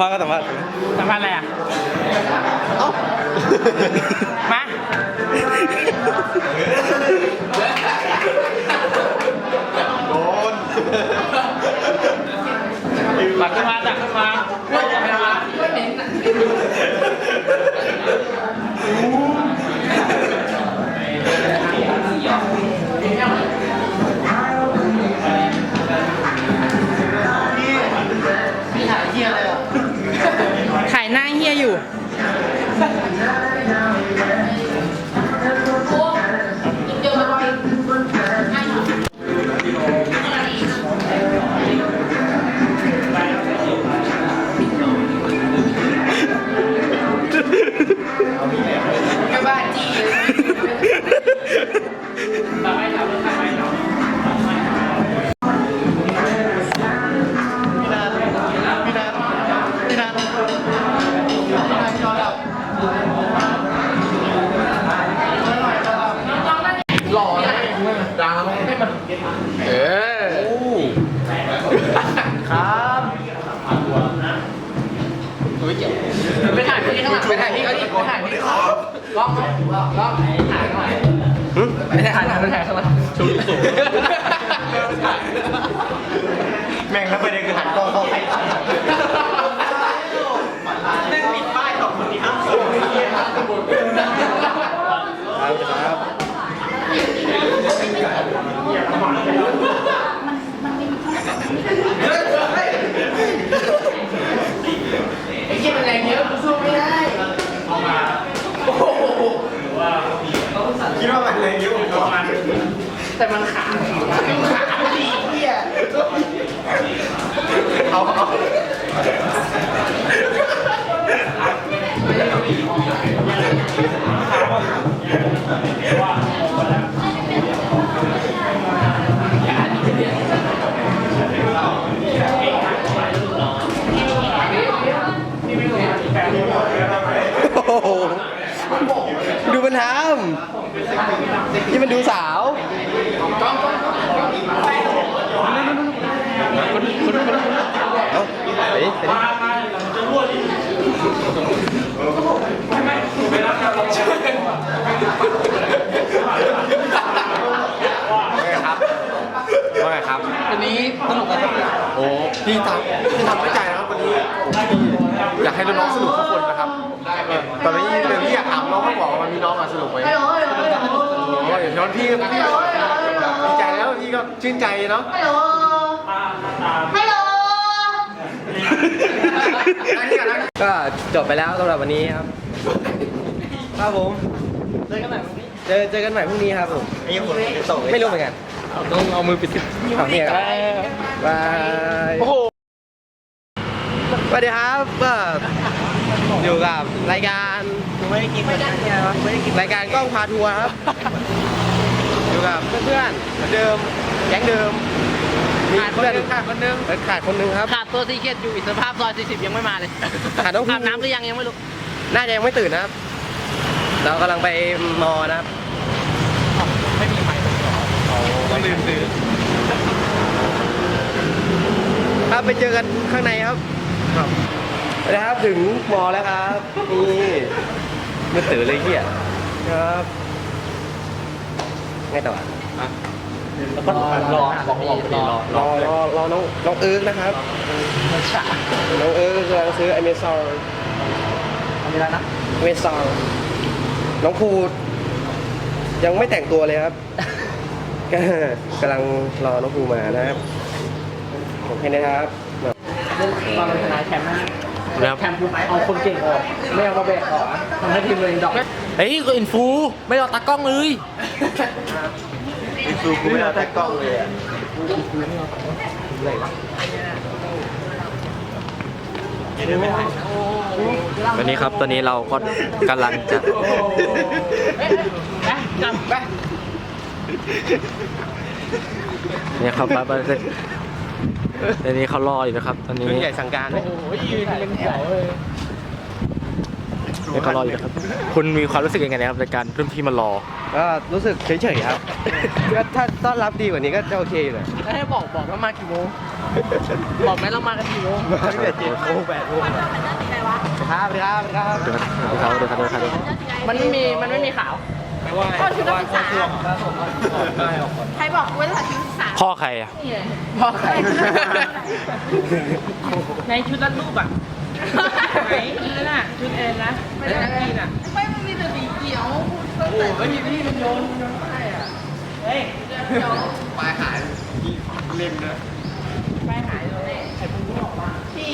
สัมภาษณ์ก็สัมภาษณ์สัมภาษณ์อะไรอะ มาายพี่เขาดิไปถ่ายพี่เขาล็อกล็อกถ่ายหน่อยไม่ได้ถ่ายไม่ถ่ายข้างหลังชุดสูงแม่งแล้วประเด็นคือหันกล้องเข้าใครแม่งปิดป้ายสองคนนี้ห้ามส่งครับครับไม่มีข้อ้ที่มันแรงเยอะกูสู้ไม่ได้ คิดว่ามันเลยยิ้วผม แต่มันขาขาดีเหี้ยเอาเอาโอ้โหดูมันทำนี่มันดูสาว เอ้าเฮ้ยเฮ้ยว่าไงครับว่าไงครับ วันนี้สนุกกันโอ้พี่ทำพี่ทำไม่ใจนะครับวันนี้อยากให้น้องๆสนุกทุกคนนะครับเออตอนนี้เดี๋ยวพี่อยากถามน้องเขาบอกว่าวันนี้น้องอะสนุกไหมฮัลโหลฮัลโหลฮัลโหลโอ้ยน้องพี่พี่ดีใจแล้วพี่ก็ชื่นใจเนาะ ฮัลโหลฮัลโหล ก็จบไปแล้วสำหรับวันนี้ครับ ครับผม เจอกันใหม่พรุ่งนี้เจอเจอกันใหม่พรุ่งนี้ครับผม ไอ้ยังคนไปส่งไม่รู้เหมือนกันต้องเอามือปิดครับเนี่ยครับบายโอ้โหสวัสดีครับก็อยู่กับรายการไม่ได้กินไม่ได้กินไม่ได้กินรายการกล้องพาทัวร์ครับ อยู่กับเพื่อนๆเหมือนเดิมแก๊งเดิม มีขาดคนเพื่อนนึงขาดคนนึงขาดคนหนึงครับ ขาดตัวซีเคทอยู่อิสรภาพซอย40 ยังไม่มาเลยขาดน้องภูอาบน้ำหรือยังยังไม่รู้น่าจะยังไม่ตื่นนะครับ เรากำลังไปมอนะครับ ไม่มีใครต้องลืมซื้อครับไปเจอกันข้างในครับ ครับนะครับถึงมอแล้วครับ นี่มือตื่นเลยเฮียครับไงต่ออะ แล้วก็รอบอกบอรอรอรอรอน้องน้องเอิร์กนะครับน้องเอิร์กกำลังซื้ออเมซอนทำอะไรนะอเมซอนน้องภูยังไม่แต่งตัวเลยครับก็กำลังรอน้องภูมานะครับโอเคนะครับตอนเราชนะแชมป์นะแชมป์เอาคนเก่งออกไม่เอามาแบกออกทำให้ทีมเลยดอกเฮ้ยก็อินฟูไม่เอาตากล้องเลย ดูกูไม่เอาแต่กล้องเลยอะเดี๋ยวไม่ได้ตอนนี้ครับตอนนี้เราก็กำลังจะไปกลับไปเนี่ยครับบ้านตอนนี้เขารออยู่นะครับ ตอนนี้รุ่นใหญ่สั่งการไหมเนี่ยเขารออยู่นะครับ คุณมีความรู้สึกยังไงนะครับในการรุ่นพี่มารอ ก็รู้สึกเฉยๆครับ ก็ถ้าต้อนรับดีกว่านี้ก็จะโอเคอยู่นะให้บอกบอกว่ามากี่โมง บอกไหมเรามากันกี่โมงมาตั้งแต่เจ็ดโมงแปดโมงครับครับครับครับเดี๋ยวเขาเดี๋ยวเขาเดี๋ยวเขาเดี๋ยวเขามันไม่มีมันไม่มีขาวพ่อชุดนักศึกษาใครบอกว่าชุดนักศึกษาพ่อใครอะพ่อใครในชุดรัดรูปอะไหนนั่นน่ะชุดเอ็นนะไม่ได้กินอะไม่มันมีแต่สีเขียวตั้ง แต่ไม่มีพี่มันโยนโยนไปอะ เฮ้ยปลายหายเล่มนะปลายหายเลยไอ้ปุ๊กบอกว่าพี่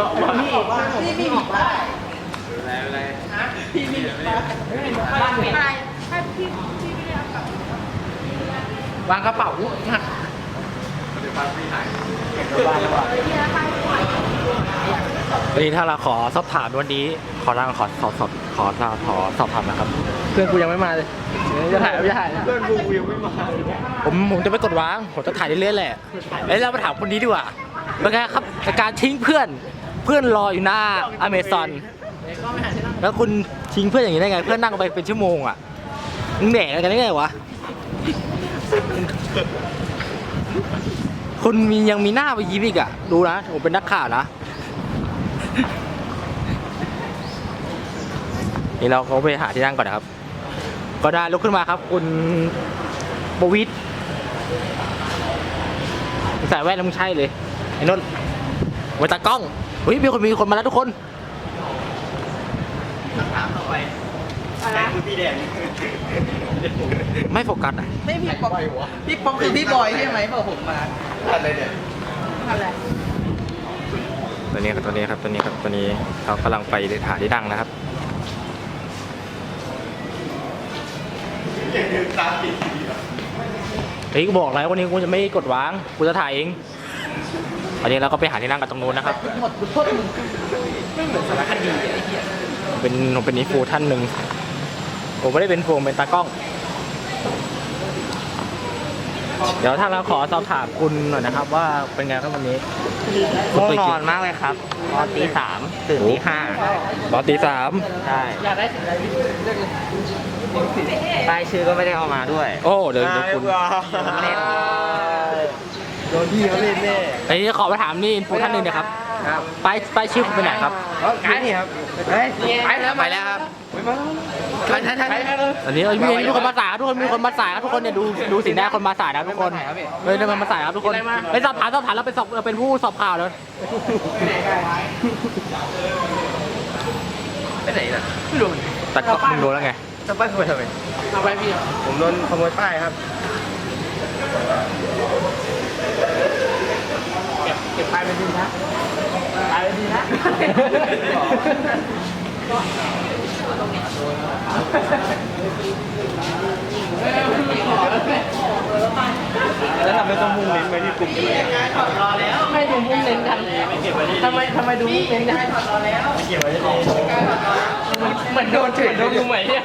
บอกว่าพี่พี่พี่บอกว่าอะไรอะไรฮะพี่พี่บ้านเป็นอะไรถ้าพี่พี่ไม่ได้เอากลับวางกระเป๋าหนักวันนี้ถ้าเราขอสอบถามวันนี้ ขอร่างขอขอสอบขอขอขอสอบถามนะครับเพื่อนกูยังไม่มาเลยจะถ่ายไม่ถ่ายเพื่อนกูยังไม่มา ผมผมจะไปกดวาง ผมจะถ่ายเรื่อยๆแหละแล้วเรามาถามคนนี้ดีกว่าเป็นไงครับในการทิ้งเพื่อน เพื่อนรออยู่หน้าอเมซอน แล้วคุณทิ้งเพื่อนอย่างนี้ได้ไง เพื่อนนั่งไปเป็นชั่วโมงอะมึงแหนกกันได้ไงวะ คุณมียังมีหน้าไปยิ้มอีกอะ ดูนะ ผมเป็นนักข่าวนะนี่เราก็ไปหาที่นั่งก่อนนะครับ ก็ได้ลุกขึ้นมาครับ คุณบวิทใส่แว่นแล้วมึงใช่เลย ไอ้นนท์ไว้ตากล้องเฮ้ยมีคนมีคนมาแล้วทุกคนไม่โฟกัสอะไม่พี่ป๊อปพี่ป๊อปคือพี่บอยใช่ไหมบอกผมมาอะไรตัวนี้ครับตัวนี้ครับตัวนี้ครับตัวนี้เขากำลังไปหาที่นั่งนะครับ เฮ้ยกูบอกแล้ววันนี้กูจะไม่กดวางกูจะถ่ายเองวันนี้เราก็ไปหาที่นั่งกันตรงนู้นนะครับ หมดโทษมึงไม่เหมือนสารคดีอะไอ้เหี้ยเป็นผมเป็นนิฟูท่านหนึ่งผมไม่ได้เป็นฟูผมเป็นตากล้อง เดี๋ยวทางเราขอสอบถามคุณหน่อยนะครับ ว่าเป็นไงครับวันนี้ง่วงนอนมากเลยครับนอนตีสามตื่นตีห้าตอนตีสามใช่อยากได้สีอะไรพี่เลือกเลย ป้ายชื่อก็ไม่ได้เอามาด้วยโอ้ เดี๋ยวเดี๋ยวคุณเล่นโดนพี่เขาเล่นแน่ไอ้นี่ขอไปถามนี่อินฟูท่านหนึ่งนะครับครับป้ายป้ายชื่อคุณไปไหนครับอ๋อนี่ครับเฮ้ยไปแล้วไปแล้วครับทันทันทันอันนี้มีมีคนมาสายครับทุกคนมีคนมาสายครับทุกคนเนี่ยดูดูสีหน้าคนมาสายนะทุกคนเฮ้ยเดินมาสายครับทุกคนไปสอบถามสอบถามเราเป็นสอบเราเป็นผู้สอบข่าวแล้วไปไหนน่ะแต่ก็มึงโดนแล้วไง จะไปทำไมทำไมเอาไปพี่ผมโดนขโมยป้ายครับเก็บเก็บไปเป็นดีนะไปเป็นดีนะแล้วทำไมต้องมุ่งเน้นไปที่กลุ่มนี้ไม่ดูมุ้งเน้นกันทำไมทำไมดูมุ้งเน้นกันเหมือนโดนเฉยโดนดูใหม่เนี่ย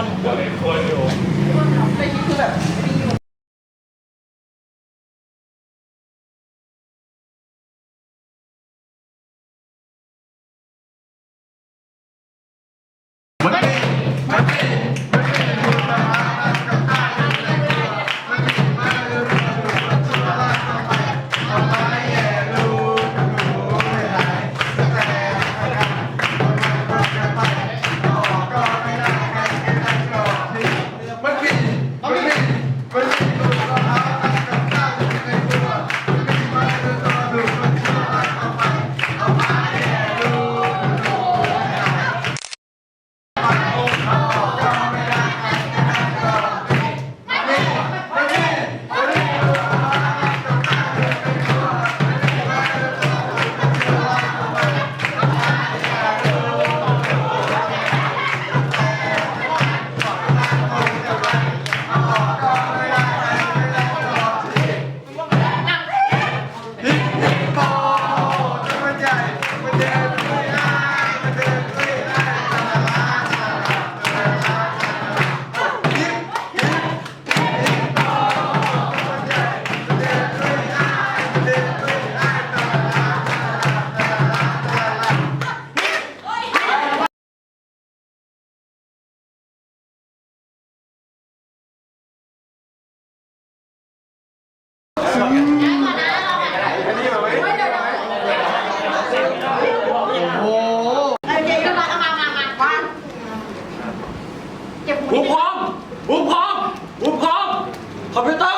我。 บุกพร้อมบุกพร้อมคอมพร้อมคอมพิวเตอร์